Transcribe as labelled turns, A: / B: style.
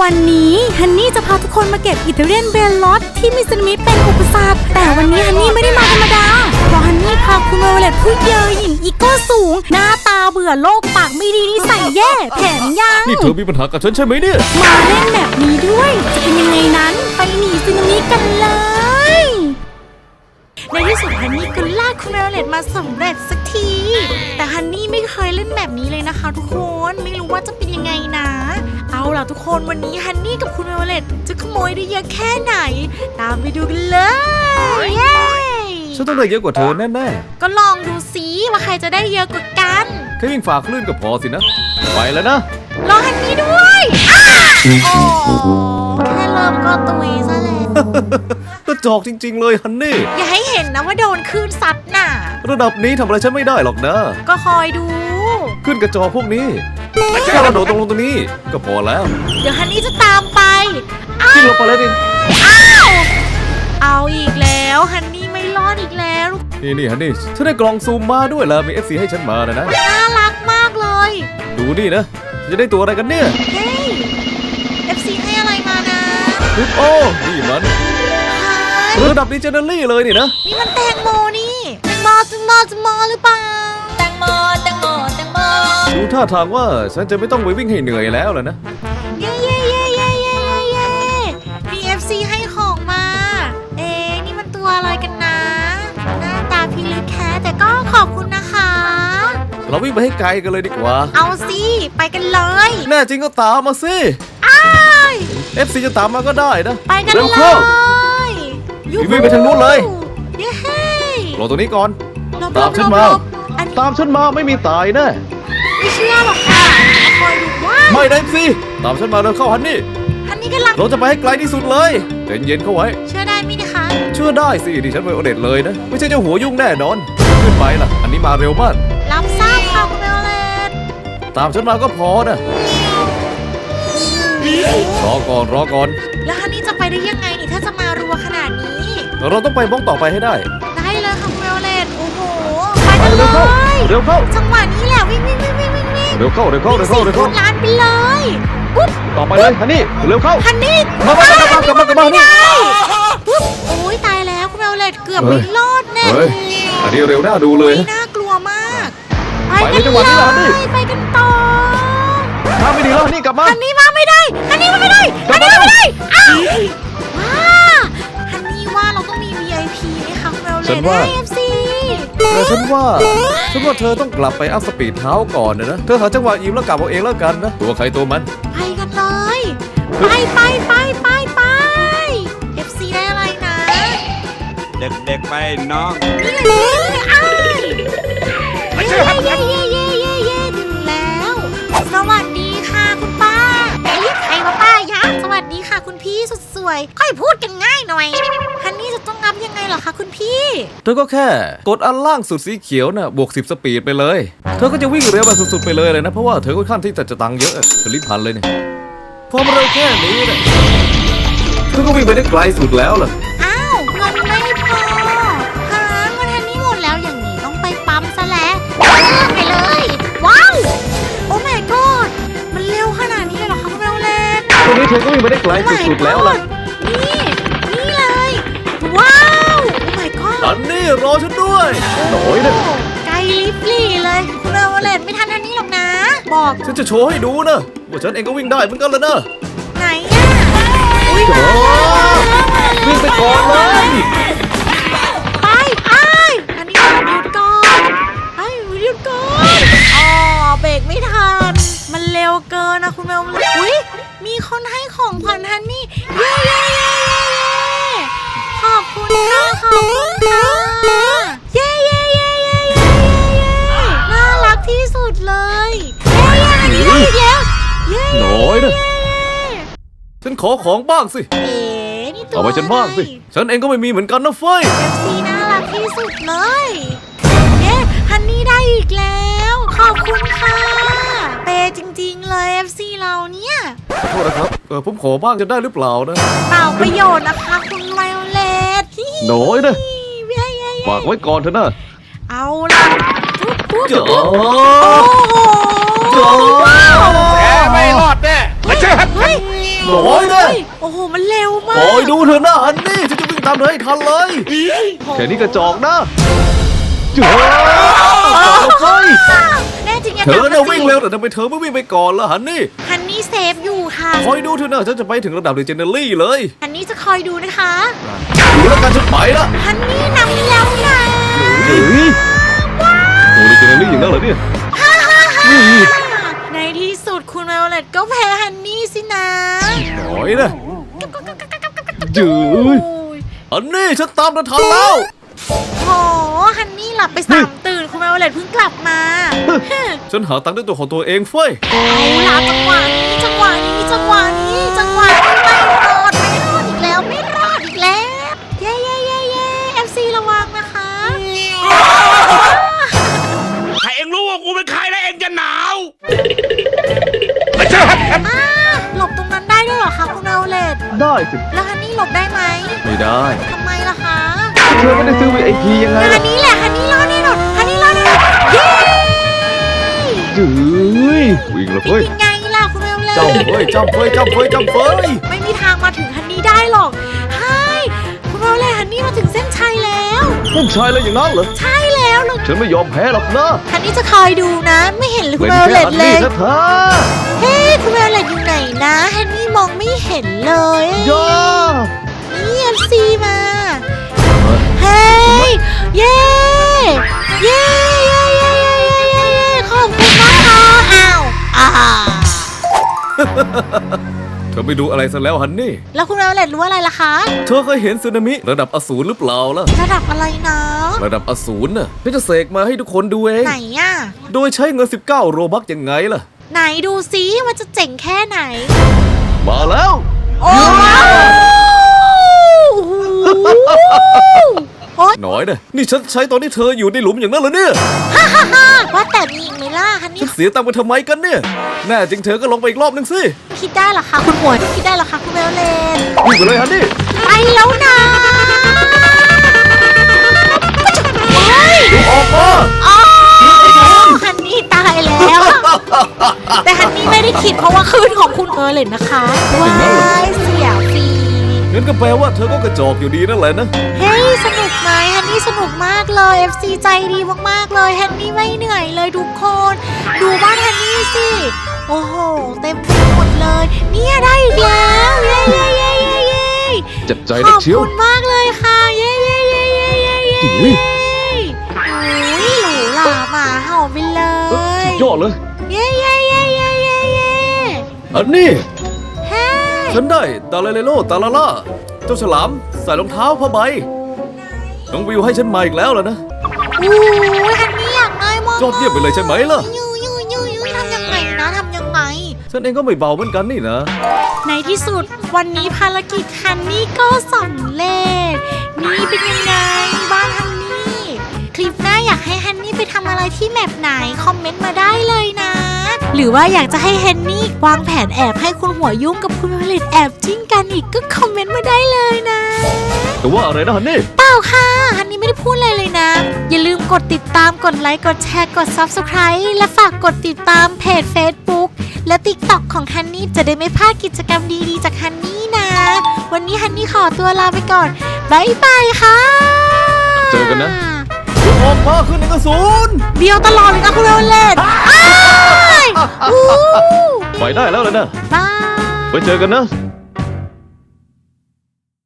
A: วันนี้ฮันนี่จะพาทุกคนมาเก็บอิตาเลียนเบลลอตที่มีสึนามิเป็นอุปสรรคแต่วันนี้ฮันนี่ไม่ได้มาธรรมดา เพราะฮันนี่พาคุณมาเวเลตผู้เยอหญิงอีโก้สูง หน้าตาเบื่อโลกปากไม่ดีนิสัยแย่แถมยัง
B: นี่เธอมีปัญหากับฉันใช่ไหมเนี่ย
A: มาเล่นแบบนี้ด้วยจะเป็นยังไงนั้นไปหนีสึนามิกันเลยในที่สุดฮันนี่ก็ลากคุณเวลเลตมาสำเร็จสักที แต่ฮันนี่ไม่เคยเล่นแบบนี้เลยนะคะ ทุกคนไม่รู้ว่าจะเป็นยังไงนะ เอาล่ะทุกคนวันนี้ฮันนี่กับคุณเวลเลตจะขโมยได้เยอะแค่ไหน ตามไปดูกันเลยเย้
B: ฉันต้องได้เยอะกว่าเธอแน่
A: ก็ลองดูซิว่าใครจะได้เยอะกว่ากัน
B: ๆ แค่วิ่งฝ่าคลื่นก็พอสินะ ไปแล้วนะ
A: รอฮันนี่ด้วยอ้าโอ้แค่เริ่มก็ตุยซะแล้ว
B: กระจอกจริง ๆ เลยฮันนี่
A: อย่าให้เห็นนะว่าโดนคลื่นซัดน่ะ
B: ระดับนี้ทำอะไรฉันไม่ได้หรอกนะ
A: ก็คอยดู
B: ขึ้นกระจอกพวกนี้แค่กระโดดตรงลงตรงนี้ ก็พอแล้ว
A: เดี๋ยวฮันนี่จะตามไป อ้า
B: ขึ้น
A: ว
B: ลงไปแล้วดิ
A: อ้าวเอาอีกแล้วฮันนี่ไม่รอดอีกแล้ว
B: นี่นี่ฮันนี่ฉันได้กล่องซูมมาด้วยแล้วมี FC ให้ฉันมานะนะ
A: น่ารักมากเลย
B: ดูนี่นะฉันจะได้ตัวอะไรกันเนี่ย
A: เฮ้ย FC ให้อะไรมานะ
B: ปุ๊บโอ้นี่มัน
A: เฮ้ย
B: ระดับนี้เจเนอรี่เลยนี่นะ
A: นี่มันแตงโมนี่แตงโมแตงโมแตงโมหรือเปล่า
C: แตงโมแตงโมแตงโม
B: ดูท่าทางว่าฉันจะไม่ต้องไปวิ่งให้เหนื่อยแล้วล่ะนะ
A: เย้เย้เย้เย้เย้เย้เย้มี FC ให้ของมา เอ๊ะนี่มันตัวอะไรกันนะ หน้าตาพิลึกแค่แต่ก็ขอบคุณนะคะ
B: เราวิ่งไปให้ไกลกันเลยดีกว่า
A: เอาสิ ไปกันเลย
B: แน่จริงก็ตามมาสิ
A: อ้าย
B: FC จะตามมาก็ได้นะ
A: ไปกัน
B: เร็
A: เล
B: วยเข้า
A: ยู
B: วิ่งไปทางนู้นเลย
A: เย้
B: รอตรงนี้ก่อน
A: หลบ
B: ตามฉันมา
A: หลบหลบอันนี้
B: ตามฉันมาไม่มีตายแน่
A: ไม่เชื่อหรอกค่ะคอยดูว่า
B: ไม่ได้สิตามฉันมาเร็วเข้าฮันนี่
A: อันนี้กำลัง
B: เราจะไปให้ไกลที่สุดเลยใจเย็นเข้าไว้
A: เชื่อได้ไหมนะคะ
B: เชื่อได้สิดิฉันเป็นโอเด็ดเลยนะ ไม่ใช่เจ้าหัวยุ่งแน่นอน ขึ้นไปล่ะ อันนี้มาเร็วมาก
A: รับทราบค่ะคุณเบลเลต
B: ตามฉันมาก็พอนะ รอก่อนรอก่อน
A: แล้วฮันนี่จะไปได้ยังไงนี่ถ้าจะมารัวขนาดนี้
B: เราต้องไปบล็อกต่อไปให้ได้
A: ได้เลยค่ะคุณเบลเลตโอ้โหไปกันเล
B: เร็วเข้า ยเร็วเข้า
A: จังหวะนี้แหละวิ่งวิ่งวิ่งวิ่งวิ่งวิ่ง
B: เร็วเข้า เร็วเข้า เร็วเข้า เร็ว
A: คู
B: เข้า
A: ณล้านไปเลยปุ๊บ
B: ต่อไปเลยฮันนี่ เร็วเข้า
A: ฮันนี่
B: มามากลับมากลับมากลับมานี่
A: ได้ปุ๊บโอ้ยตายแล้วคุณเบลเลตเกือบ
B: เฮ้
A: ไม่
B: ย
A: รอดแน่
B: เฮ้ยอันนี้เร็วน่าดูเลย
A: อุ๊น่ากลัวมาก
B: ไปเลยจังหวะนี้แหละฮันนี่
A: ไปกันต่อ
B: ถ้าไม่ดีแล้วฮันนี่กลับมา
A: ฮันนี่มาไม่ได้ฮันนี่มาไม่ได้
B: กลั
A: ฮั
B: บ
A: น
B: มา
A: นี่มา ไม่ได้อ้าวว้าฮันนี่ว่าเราต้องมี VIP ไหมคะเบลเล
B: ฉั
A: ต
B: นว่า
A: ได้ FC
B: แต่ฉันว่า ฉันว่าเธอต้องกลับไปอัพสปีดเท้าก่อนนะนะ เธอหาจังหวะยิ้มแล้วกลับเอาเองแล้วกันนะ ตัวใครตัวมัน
A: ไปกันเลย ไปไปไปไปไป FC ได้อะไรนะ
D: เด็กๆไปน้อง
A: นี่ไงนี่ไงอ้ายเย้เย้เย้เย้เย้ สุดสวย ค่อยพูดกันง่ายหน่อยฮันนี่จะต้องงับยังไงเหรอคะคุณพี่
B: เธอก็แค่กดอันล่างสุดสีเขียวน่ะบวก 10 สปีดไปเลย เธอก็จะวิ่งเร็วแบบสุดๆไปเลยเลยนะ เพราะว่าเธอค่อนข้างที่จะจะตังค์เยอะเธอรีบพันเลยเนี่ยพอมาเร็วแค่นี้นะเธอก็วิ่งไปได้ไกลสุดแล้วล่ะ
A: อ
B: ก็วิ่งไปได้ไกลสุดๆแล้วล่ะ
A: นี่ นี่เลย ว้าว โอ้ my god
B: อันนี้รอฉันด้วยหน่อยนะ
A: ไกลลิบลี่เลยคุณเบลเลนไม่ทันทันนี้หรอกนะ บอก
B: ฉันจะโชว์ให้ดูนะว่าฉันเองก็วิ่งได้เหมือนกันแล้วนะ
A: ไหนอะอุ้ยมาแล้วมาแล้ว
B: วิ่งไปก่อนเลย
A: ไปไอ้ายอันนี้หยุดก่อนไอ้ยหยุดก่อนอ๋อเบรกไม่ทัน มันเร็วเกินนะคุณเบลอุ้ย น่อยนะ
B: ฉันขอของบ้างสิ
A: เอ๋นี่ตัว
B: เอาไปฉันบ้างสิ ฉันเองก็ไม่มีเหมือนกันนะเฟย
A: เอฟซีน่ารักที่สุดเลย เย้ฮันนี่ได้อีกแล้ว ขอบคุณค่ะ เปย์จริงๆเลย FC เราเนี่ย
B: ขอโทษนะครับเออผมขอบ้างจะได้หรือเปล่านะ
A: เปล่าประโยชน์นะคะ คุณไวโอเลต
B: หน่อยนะ
A: เย้เย้เย้
B: ฝากไว้ก่อนเถอะนะ
A: เอาล่ะปุ๊บปุ๊บ
B: จ๋อ
A: โอ้โห
B: จ๋อ
A: ว้าว
D: แกไม่รอดแน่มา เชื่อครับ
A: เฮ้ย
B: โอ้ยเนี่ย
A: โอ้โห มันเร็วมา
B: คอย
A: ก
B: ดูเธอนะฮันนี่ฉันจะวิ่งตามเธอให้ทันเลยแค่นี้กระจอกนะเจ้าเฮ้ย
A: แน่จริงอย่า
B: เธอ
A: ดั
B: เนี่ย
A: กมาสิ
B: วิ่งเร็วแต่ทำไมเธอไม่วิ่งไปก่อนล่ะฮันนี่
A: ฮันนี่เซฟอยู่ค่ะ
B: คอยดูเธอนะฉันจะไปถึงระดับเลเจนเดอรี่เลย
A: ฮันนี่จะคอยดูนะคะ
B: ดูแล้วกันฉันไปละ
A: ฮันนี่นำแล้วนะ
B: เฮ้ยโอ้เลเจนเดอรี่อย่างนั้นเหรอเนี่ย
A: ในที่สุ ดคุณไวโอเลตก็แพ้ฮันนี่สินะ
B: หน่อยนะจืด
A: โอ้ย
B: ฮันนี่ฉันตามเธอทันแล้ว
A: โหฮันนี่หลับไปสามตื่นคุณไวโอเลตเพิ่งกลับมา
B: ฉันหาตังค์ด้วยตัวของตัวเองเฟ้ย
A: เอาล่ะจังหวะนี้จังหวะนี้จังหวะ ได้
B: สิ
A: แล้วฮันนี่หลบได้ไหม
B: ไม่ได้
A: ทำไมล่ะคะ
B: เธอไม่ได้ซื้อ VIP ยังไง
A: ฮันนี่แหละฮันนี่รอดแน่นอนฮันนี่รอดแน่นอนเย้
B: จืดวิ่งแล้ว
A: เป็น
B: เฟ้ย
A: ยังไงล่ะคุณไวโอเลต
B: จ้ำเฟ้ยจ้ำเฟ้ยจ้ำเฟ้ยจ้ำเฟ้ย
A: ไม่มีทางมาถึงฮันนี่ได้หรอกใช่คุณไวโอเลตฮันนี่มาถึงเส้นชัยแล้ว
B: ต้นชายเลยอย่างนั้นเหรอ
A: ใช่แแล้วหรก
B: ฉันไม่ยอมแพ้หรอกนะ
A: ทันนี้จะคอยดูนะ ไม่เห็นคุณ
B: น
A: แววเลต
B: อั
A: เลย
B: เฮ้
A: คุณแววเลตอยู่ไหนนะฮันนี่มองไม่เห็นเลย
B: ยา
A: นี่เอฟซีมา เฮ้ย เย้ เย้ เย้เย้เย้เย้เย้เย้ขอบคุณนะคะอ้าวอ้า
B: เธอไม่ดูอะไรซะแล้วฮันนี่
A: แล้วคุณแววเลตรู้อะไรล่ะคะ
B: เธอเคยเห็นสึนามิระดับอสูรหรือเปล่าล่ะ
A: ระดับอะไรนะ
B: ระดับอสูรน่ะฉันจะเสกมาให้ทุกคนดูเอง
A: ไหนอะ
B: โดยใช้เงิน 19 โรบักยังไงล่ะ
A: ไหนดูซิว่าจะเจ๋งแค่ไหน
B: มาแล้ว
A: โอ้โห
B: หน่อยนะนี่ฉันใช้ตอนที่เธออยู่ในหลุมอย่างนั้นเหรอเนี่ย
A: ฮ่าฮ่าฮ่าว่าแต่มีอีกไหมล่ะฮัน
B: ฉั
A: นี่
B: นเสียตังค์ไปทำไมกันเนี่ย แน่จริงเธอก็ลงไปอีกรอบนึงสิ
A: คิดได้เหรอคะคุณหมวยคิดได้เหรอคะคุณเบลเลน
B: วิ่งไปเลยฮันนี่
A: ไปแล้วนะ นี่ไม่ได้คิดเพราะว่าคลื่นของคุณเออเลยนะคะว้ายเสียฟรี
B: งั้นก็แปลว่าเธอก็กระจอกอยู่ดีนั่นแหละนะ
A: เฮ้ยสนุกไหมฮันนี่สนุกมากเลย FC ใจดีมากๆเลยฮันนี่ไม่เหนื่อยเลยทุกคน ดูบ้านฮันนี่สิ โอ้โห เต็มไปหมดเลย เนี่ยได้อีกแล้วเย้เย้เย้เย้เย้
B: เจ็บใจ
A: ข
B: นัก
A: อบ
B: เชียว
A: คุณมากเลยค่ะเย้เย้เย้เย้เย้เย้
B: อุ๊ย
A: โอ้ยหรูหราหมาเห่าไปเล
B: เอ้ย
A: ย
B: สุดยอดเลย
A: เย้เย้เย้เย้เย้เย้
B: อันนี้
A: เฮ้ย
B: ฉันได้ตาเลเลโลตาลาล่าเจ้าฉลามใส่รองเท้าผ้าใบน้องวิวให้ฉันมาอีกแล้วล่ะนะ
A: อู้ยฮันนี่อยากได้มาก
B: ยอดเยี่ยมไปเลยใช่ไหมล่ะ
A: ยูยูยูยูทำยังไงนะทำยังไง
B: ฉันเองก็ไม่เบาเหมือนกันนี่นะ
A: ในที่สุดวันนี้ภารกิจฮันนี่ก็สำเร็จนี่เป็นยังไงบ้านฮันนี่ คลิปหน้าอยากให้ฮันนี่ไปทำอะไรที่แมปไหน คอมเมนต์มาได้เลยนะ หรือว่าอยากจะให้ฮันนี่วางแผนแอบให้คุณหัวยุ่งกับคุณผลิตแอบจิ้งกันอีกก็คอมเมนต์มาได้เลยนะ
B: แต่ว่าอะไรนะฮันนี่
A: เปล่าค่ะฮันนี่ไม่ได้พูดอะไรเลยนะ อย่าลืมกดติดตามกดไลค์กดแชร์กด Subscribe และฝากกดติดตามเพจ Facebook และ TikTok ของฮันนี่จะได้ไม่พลาดกิจกรรมดีๆจากฮันนี่นะ วันนี้ฮันนี่ขอตัวลาไปก่อนบ๊ายบายค่ะ
B: เจอกันนะ ออกมาขึ้นหนึ่งกระสุน
A: เดียวตลอดเลยนะคุณโรเลตอ้ายอู้
B: ไปได้แล้วเลยนะ
A: บาย
B: ไว้เจอกันนะ